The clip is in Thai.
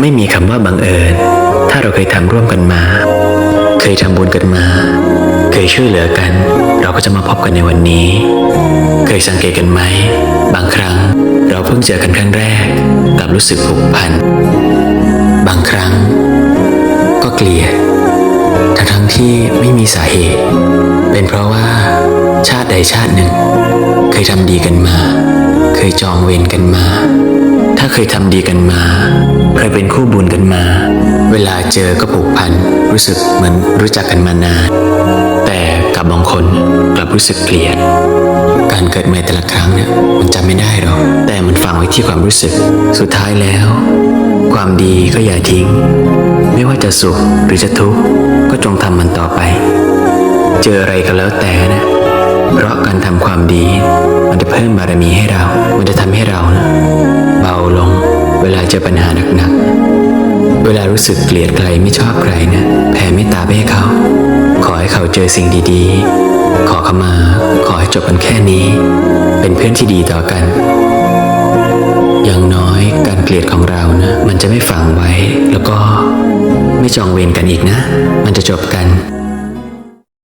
ไม่มีคำว่าบังเอิญ ถ้าเราเคยทำร่วมกันมา เคยทำบุญกันมา เคยช่วยเหลือกัน เราก็จะมาพบกันในวันนี้ เคยสังเกตกันไหม บางครั้งเราเพิ่งเจอกันครั้งแรกกลับรู้สึกผูกพัน บางครั้ง ก็เกลียดทั้งทั้งที่ไม่มีสาเหตุ เป็นเพราะว่าชาติใดชาติหนึ่ง เคยทำดีกันมา เคยจองเวรกันมา ถ้าเคยทำดีกันมา เคยเป็นคู่บุญกันมา เวลาเจอก็ผูกพัน รู้สึกเหมือนรู้จักกันมานาน แต่กับบางคนกลับรู้สึกเกลียด การเกิดใหม่แต่ละครั้งเนี่ยมันจำไม่ได้หรอกแต่มันฝังไว้ที่ความรู้สึก สุดท้ายแล้ว ความดีก็อย่าทิ้ง ไม่ว่าจะสุขหรือจะทุกข์ก็จงทำมันต่อไป เจออะไรก็แล้วแต่นะเพราะการทำความดี มันจะเพิ่มบารมีให้เรา มันจะทำให้เรานะเบาลงเวลาเจอปัญหาหนักๆ เวลารู้สึกเกลียดใครไม่ชอบใครนะแผ่เมตตาไปให้เขา ขอให้เขาเจอสิ่งดีๆ ขอเขามา ขอให้จบกันแค่นี้ เป็นเพื่อนที่ดีต่อกัน อย่างน้อยการเกลียดของเรานะ มันจะไม่ฝังไว้ แล้วก็ไม่จองเวรกันอีกนะ มันจะจบกัน